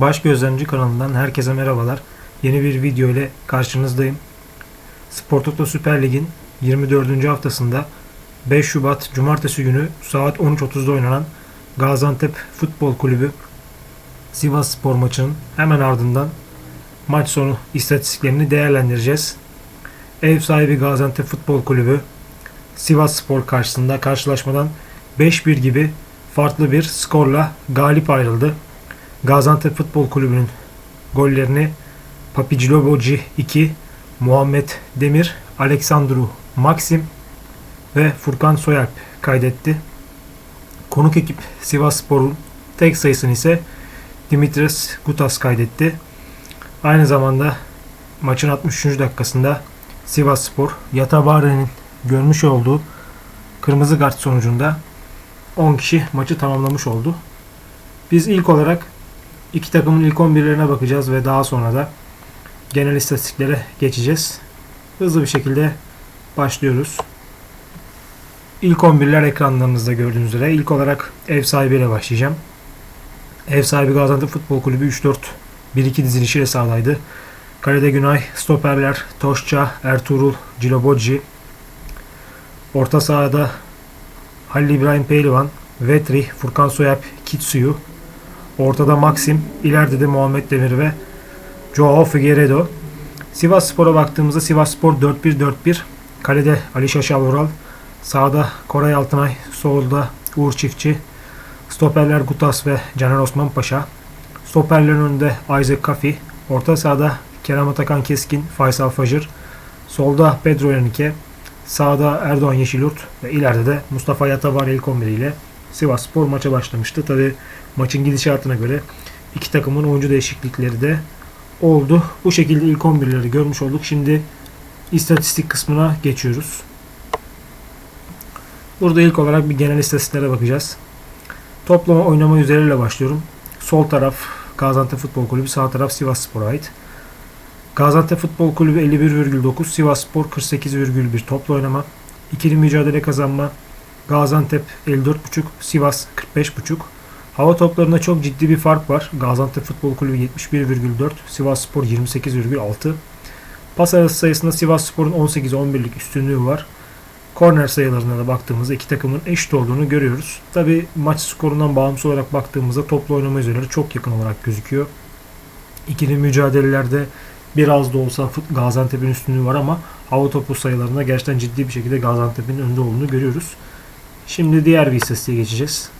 Baş Gözlemci kanalından herkese merhabalar. Yeni bir video ile karşınızdayım. Spor Toto Süper Lig'in 24. haftasında 5 Şubat Cumartesi günü saat 13.30'da oynanan Gaziantep Futbol Kulübü Sivas Spor maçının hemen ardından maç sonu istatistiklerini değerlendireceğiz. Ev sahibi Gaziantep Futbol Kulübü Sivas Spor karşısında karşılaşmadan 5-1 gibi farklı bir skorla galip ayrıldı. Gaziantep Futbol Kulübü'nün gollerini Papiciloboci 2, Muhammed Demir, Aleksandru Maxim ve Furkan Soyalp kaydetti. Konuk ekip Sivas Spor'un tek sayısını ise Dimitris Gutas kaydetti. Aynı zamanda maçın 63. dakikasında Sivas Spor Yatabare'nin görmüş olduğu kırmızı kart sonucunda 10 kişi maçı tamamlamış oldu. Biz ilk olarak iki takımın ilk 11'lerine bakacağız ve daha sonra da genel istatistiklere geçeceğiz. Hızlı bir şekilde başlıyoruz. İlk 11'ler ekranlarınızda gördüğünüz üzere ilk olarak ev sahibiyle başlayacağım. Ev sahibi Gaziantep Futbol Kulübü 3-4 1-2 dizilişiyle sahadaydı. Kalede Günay, stoperler Toşça, Ertuğrul, Ciloboci. Orta sahada Halil İbrahim Pehlivan, Vetri, Furkan Soyap, Kitsuyu. Ortada Maxim, ileride de Muhammed Demir ve Joao Figueiredo. Sivas Spor'a baktığımızda Sivas Spor 4-1-4-1. Kalede Ali Şaşal Vural. Sağda Koray Altınay. Solda Uğur Çiftçi. Stoperler Gutas ve Caner Osman Paşa. Stoperlerin önünde Isaac Kafi. Orta sahada Kerem Atakan Keskin, Faysal Fajır. Solda Pedro Yanike. Sağda Erdoğan Yeşilyurt ve ileride de Mustafa Yatavar ilk 11 ile Sivas Spor maça başlamıştı. Tabi maçın gidişatına göre iki takımın oyuncu değişiklikleri de oldu. Bu şekilde ilk 11'leri görmüş olduk. Şimdi istatistik kısmına geçiyoruz. Burada ilk olarak bir genel istatistiklere bakacağız. Toplama oynama üzeriyle başlıyorum. Sol taraf Gaziantep Futbol Kulübü, sağ taraf Sivas Spor'a ait. Gaziantep Futbol Kulübü 51,9, Sivas Spor 48,1 toplu oynama. İkili mücadele kazanma. Gaziantep 54,5, Sivas 45,5. Hava toplarında çok ciddi bir fark var. Gaziantep Futbol Kulübü 71,4, Sivas Spor 28,6. Pas arası sayısında Sivas Spor'un 18-11'lik üstünlüğü var. Korner sayılarına da baktığımızda iki takımın eşit olduğunu görüyoruz. Tabi maç skorundan bağımsız olarak baktığımızda toplu oynama yüzdeleri çok yakın olarak gözüküyor. İkili mücadelelerde biraz da olsa Gaziantep'in üstünlüğü var ama hava topu sayılarında gerçekten ciddi bir şekilde Gaziantep'in önde olduğunu görüyoruz. Şimdi diğer bir istatistiğe geçeceğiz.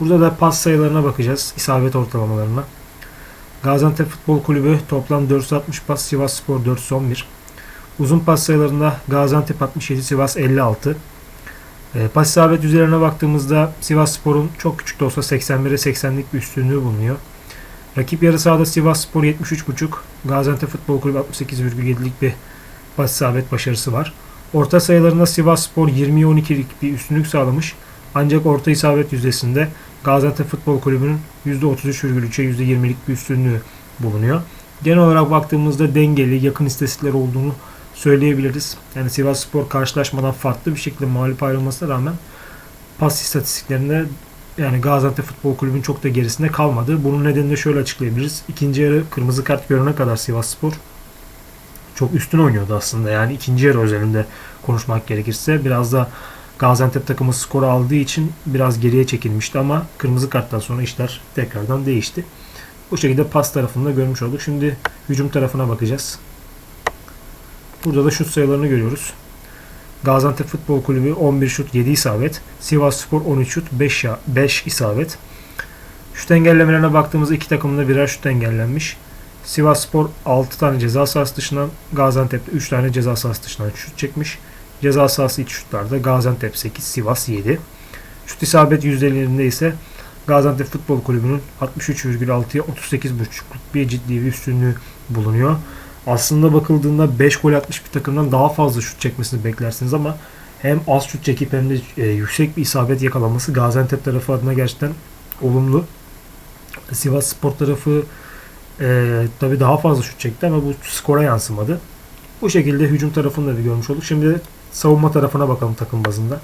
Burada da pas sayılarına bakacağız. isabet ortalamalarına. Gaziantep Futbol Kulübü toplam 460 pas, Sivas Spor 411. Uzun pas sayılarında Gaziantep 67, Sivas 56. E, pas isabet üzerine baktığımızda Sivas Spor'un çok küçük de olsa 81'e 80'lik bir üstünlüğü bulunuyor. Rakip yarı sahada Sivas Spor 73.5, Gaziantep Futbol Kulübü 68,7'lik bir pas isabet başarısı var. Orta sayılarında Sivas Spor 20'ye 12'lik bir üstünlük sağlamış. Ancak orta isabet yüzdesinde Gaziantep Futbol Kulübü'nün %33,3'e %20'lik bir üstünlüğü bulunuyor. Genel olarak baktığımızda dengeli, yakın istatistikler olduğunu söyleyebiliriz. Yani Sivas Spor karşılaşmadan farklı bir şekilde mağlup ayrılmasına rağmen pas istatistiklerinde yani Gaziantep Futbol Kulübü'nün çok da gerisinde kalmadı. Bunun nedenini de şöyle açıklayabiliriz. İkinci yarı kırmızı kart görene kadar Sivas Spor çok üstün oynuyordu aslında. Yani ikinci yarı özelinde konuşmak gerekirse biraz da Gaziantep takımı skoru aldığı için biraz geriye çekilmişti ama kırmızı karttan sonra işler tekrardan değişti. Bu şekilde pas tarafında görmüş olduk. Şimdi hücum tarafına bakacağız. Burada da şut sayılarını görüyoruz. Gaziantep Futbol Kulübü 11 şut 7 isabet. Sivas Spor 13 şut 5, 5 isabet. Şut engellemelerine baktığımızda iki takımda birer şut engellenmiş. Sivas Spor 6 tane ceza sahası dışından, Gaziantep 3 tane ceza sahası dışından şut çekmiş. Ceza sahası iç şutlarda Gaziantep 8, Sivas 7. Şut isabet yüzdelerinde ise Gaziantep Futbol Kulübü'nün 63,6'ya 38,5'luk bir ciddi bir üstünlüğü bulunuyor. Aslında bakıldığında 5 gol atmış bir takımdan daha fazla şut çekmesini beklersiniz ama hem az şut çekip hem de e, yüksek bir isabet yakalaması Gaziantep tarafı adına gerçekten olumlu. Sivas Spor tarafı e, tabii daha fazla şut çekti ama bu skora yansımadı. Bu şekilde hücum tarafını da bir görmüş olduk. Şimdi savunma tarafına bakalım takım bazında.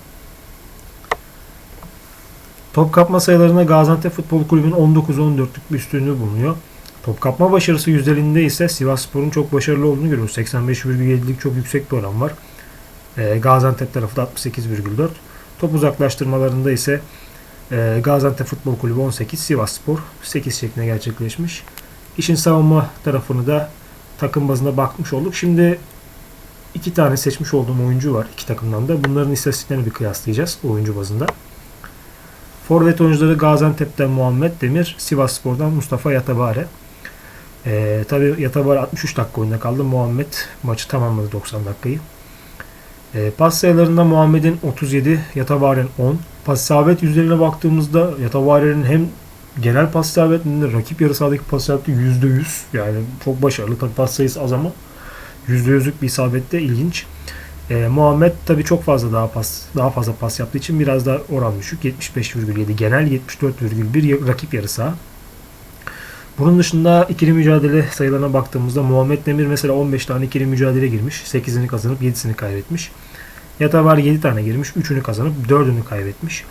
Top kapma sayılarında Gaziantep Futbol Kulübü'nün 19-14'lük bir üstünlüğü bulunuyor. Top kapma başarısı yüzdelinde ise Sivasspor'un çok başarılı olduğunu görüyoruz. 85,7'lik çok yüksek bir oran var. E, Gaziantep tarafı da 68,4. Top uzaklaştırmalarında ise e, Gaziantep Futbol Kulübü 18, Sivasspor 8 şeklinde gerçekleşmiş. İşin savunma tarafını da takım bazında bakmış olduk. Şimdi iki tane seçmiş olduğum oyuncu var iki takımdan da. Bunların istatistiklerini bir kıyaslayacağız oyuncu bazında. Forvet oyuncuları Gaziantep'ten Muhammed Demir, Sivasspor'dan Mustafa Yatabare. Ee, Tabi Yatabare 63 dakika oyunda kaldı. Muhammed maçı tamamladı 90 dakikayı. Ee, pas sayılarında Muhammed'in 37, Yatabare'nin 10. Pas isabet yüzlerine baktığımızda Yatabare'nin hem genel pas isabetinde rakip yarı sahadaki pas isabeti %100. Yani çok başarılı. Tabi pas sayısı az ama %100'lük bir isabette ilginç. Ee, Muhammed tabi çok fazla daha pas daha fazla pas yaptığı için biraz daha oran düşük. 75,7 genel 74,1 rakip yarı saha. Bunun dışında ikili mücadele sayılarına baktığımızda Muhammed Demir mesela 15 tane ikili mücadele girmiş. 8'ini kazanıp 7'sini kaybetmiş. Yatavar 7 tane girmiş. 3'ünü kazanıp 4'ünü kaybetmiş.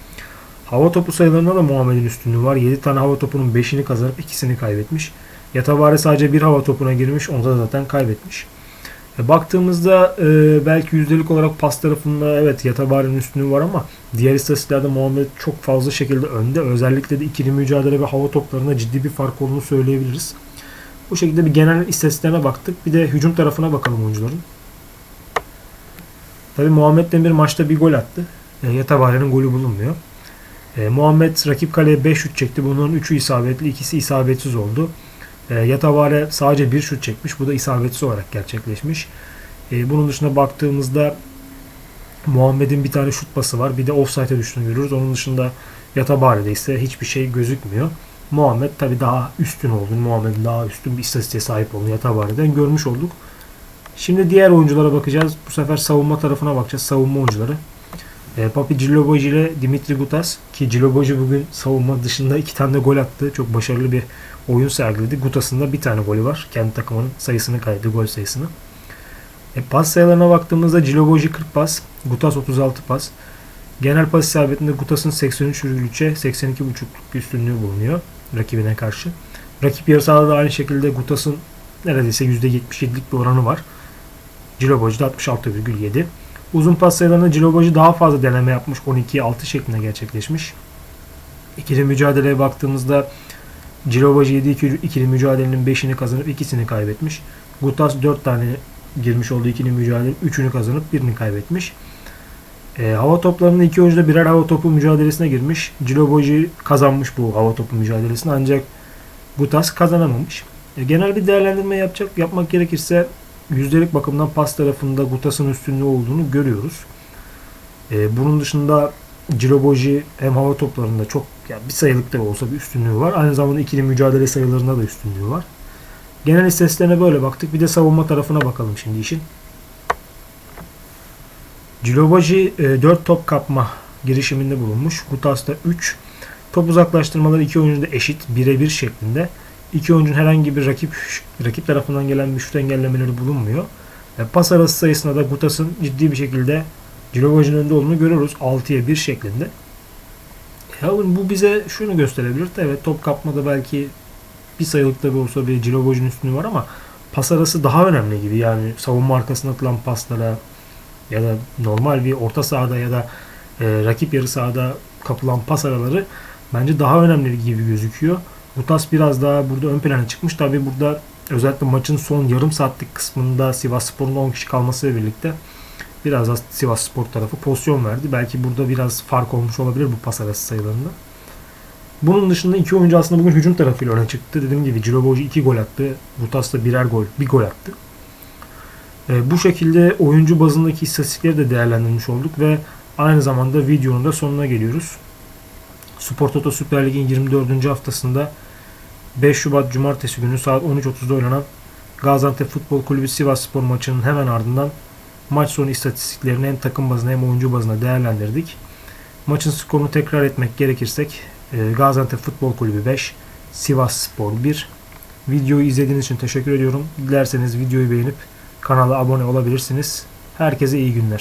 Hava topu sayılarında da Muhammed'in üstünlüğü var. 7 tane hava topunun 5'ini kazanıp 2'sini kaybetmiş. Yatavare sadece bir hava topuna girmiş. Onu da zaten kaybetmiş. E, baktığımızda e, belki yüzdelik olarak pas tarafında evet Yatabare'nin üstünlüğü var ama diğer istatistiklerde Muhammed çok fazla şekilde önde. Özellikle de ikili mücadele ve hava toplarında ciddi bir fark olduğunu söyleyebiliriz. Bu şekilde bir genel istatistiklerine baktık. Bir de hücum tarafına bakalım oyuncuların. Tabi Muhammed Demir maçta bir gol attı. E, Yatabare'nin golü bulunmuyor. E, Muhammed rakip kaleye 5 şut çekti. Bunların 3'ü isabetli, ikisi isabetsiz oldu. E, Yatavare sadece bir şut çekmiş. Bu da isabetsiz olarak gerçekleşmiş. E, bunun dışında baktığımızda Muhammed'in bir tane şut pası var. Bir de offside'e düştüğünü görüyoruz. Onun dışında Yatabare'de ise hiçbir şey gözükmüyor. Muhammed tabi daha üstün olduğunu, Muhammed'in daha üstün bir istatistiğe sahip olduğunu Yatabare'den görmüş olduk. Şimdi diğer oyunculara bakacağız. Bu sefer savunma tarafına bakacağız. Savunma oyuncuları. E, Papi Ciloboji ile Dimitri Gutas ki Ciloboji bugün savunma dışında iki tane de gol attı. Çok başarılı bir oyun sergiledi. Gutas'ın da bir tane golü var. Kendi takımının sayısını kaydetti, gol sayısını. E, pas sayılarına baktığımızda Ciloboji 40 pas, Gutas 36 pas. Genel pas isabetinde Gutas'ın 83,3'e 82,5'luk bir üstünlüğü bulunuyor rakibine karşı. Rakip yarı sahada da aynı şekilde Gutas'ın neredeyse %77'lik bir oranı var. Ciloboji'de 66,7. Uzun pas sayılarında Ciloboji daha fazla deneme yapmış. 12'ye 6 şeklinde gerçekleşmiş. İkili mücadeleye baktığımızda Ciloboji 7 ikili, mücadelenin 5'ini kazanıp ikisini kaybetmiş. Gutas 4 tane girmiş olduğu ikili mücadele 3'ünü kazanıp birini kaybetmiş. E, hava toplarında iki oyuncu da birer hava topu mücadelesine girmiş. Ciloboji kazanmış bu hava topu mücadelesini ancak Gutas kazanamamış. E, genel bir değerlendirme yapacak yapmak gerekirse yüzdelik bakımdan pas tarafında Gutas'ın üstünlüğü olduğunu görüyoruz. E, bunun dışında Ciloboji hem hava toplarında çok yani bir sayılık da olsa bir üstünlüğü var. Aynı zamanda ikili mücadele sayılarında da üstünlüğü var. Genel istatistiklerine böyle baktık. Bir de savunma tarafına bakalım şimdi işin. Ciloboji e, 4 top kapma girişiminde bulunmuş. Gutas da 3. Top uzaklaştırmaları iki oyuncu da eşit, birebir şeklinde. İki oyuncunun herhangi bir rakip rakip tarafından gelen bir şut engellemeleri bulunmuyor. E, pas arası sayısında da Gutas'ın ciddi bir şekilde Ciloboji'nin önünde olduğunu görüyoruz. 6'ya 1 şeklinde. Ya bu bize şunu gösterebilir. Evet top kapmada belki bir sayılıkta bir olsa bir Ciloboji'nin üstünlüğü var ama pas arası daha önemli gibi. Yani savunma arkasına atılan paslara ya da normal bir orta sahada ya da e, rakip yarı sahada kapılan pas araları bence daha önemli gibi gözüküyor. Gutas biraz daha burada ön plana çıkmış. Tabi burada özellikle maçın son yarım saatlik kısmında Sivas Spor'un 10 kişi kalmasıyla birlikte biraz da Sivas Spor tarafı pozisyon verdi. Belki burada biraz fark olmuş olabilir bu pas arası sayılarında. Bunun dışında iki oyuncu aslında bugün hücum tarafıyla öne çıktı. Dediğim gibi Ciloboji iki gol attı. Gutas da birer gol, bir gol attı. E, bu şekilde oyuncu bazındaki istatistikleri de değerlendirmiş olduk ve aynı zamanda videonun da sonuna geliyoruz. Spor Toto Süper Lig'in 24. haftasında 5 Şubat Cumartesi günü saat 13.30'da oynanan Gaziantep Futbol Kulübü Sivas Spor maçının hemen ardından maç sonu istatistiklerini hem takım bazına hem oyuncu bazına değerlendirdik. Maçın skorunu tekrar etmek gerekirsek e, Gaziantep Futbol Kulübü 5, Sivas Spor 1. Videoyu izlediğiniz için teşekkür ediyorum. Dilerseniz videoyu beğenip kanala abone olabilirsiniz. Herkese iyi günler.